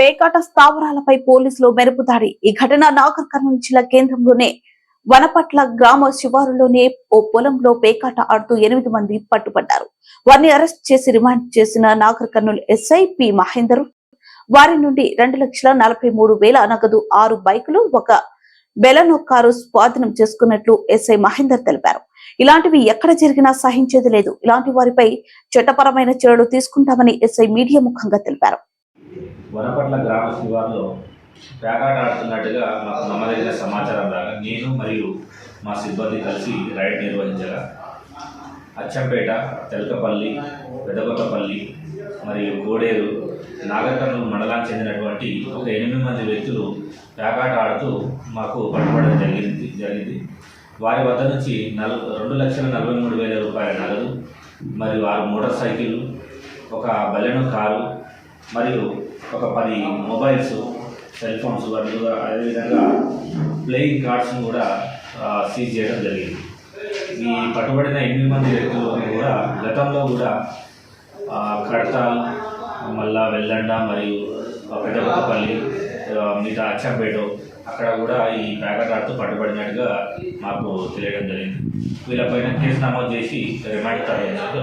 పేకాట స్థావరాలపై పోలీసులు మెరుపు దాడి. ఈ ఘటన నాగర్ కర్నూలు జిల్లా కేంద్రంలోనే వనపట్ల గ్రామ శివారులోనే ఓ పొలంలో పేకాట ఆడుతూ ఎనిమిది మంది పట్టుబడ్డారు. వారిని అరెస్ట్ చేసి రిమాండ్ చేసిన Nagarkurnool S I P Mahender వారి నుండి రెండు లక్షల నలభై మూడు వేల నగదు ఆరు బైకులు ఒక బెలనో కారు స్వాధీనం చేసుకున్నట్లు ఎస్ఐ మహేందర్ తెలిపారు. ఇలాంటివి ఎక్కడ జరిగినా సహించేది లేదు. ఇలాంటి వారిపై చట్టపరమైన చర్యలు తీసుకుంటామని ఎస్ఐ మీడియా ముఖంగా తెలిపారు. వనపట్ల గ్రామ శివార్లో పేకాట ఆడుతున్నట్టుగా మాకు నమ్మదగిన సమాచారం రాగా నేను మరియు మా సిబ్బంది కలిసి రైడ్ నిర్వహించగా అచ్చంపేట తెలకపల్లి పెదకొత్తపల్లి మరియు కోడేరు నాగర్కర్నూలు మండలానికి చెందినటువంటి ఒక ఎనిమిది మంది వ్యక్తులు పేకాట ఆడుతూ మాకు పట్టుబడడం జరిగింది జరిగింది. వారి వద్ద నుంచి నల్ రెండు లక్షల నలభై మూడు వేల రూపాయల నగదు మరియు ఆరు మోటార్ సైకిల్ ఒక బలెను కారు మరియు ఒక పది మొబైల్స్ సెల్ ఫోన్స్ మరియు అదేవిధంగా ప్లేయింగ్ కార్డ్స్ను కూడా సీజ్ చేయడం జరిగింది. ఈ పట్టుబడిన ఎనిమిది మంది వ్యక్తులు కూడా గతంలో కూడా కడతాల్ మళ్ళా వెల్లండ మరియు పెద్దపల్లి మిగతా అచ్చంపేట అక్కడ కూడా ఈ ప్యాకెట్ ఆడుతూ పట్టుబడినట్టుగా మాకు తెలియడం జరిగింది. వీళ్ళపైన కేసు నమోదు చేసి రిమాండ్ తరలించారు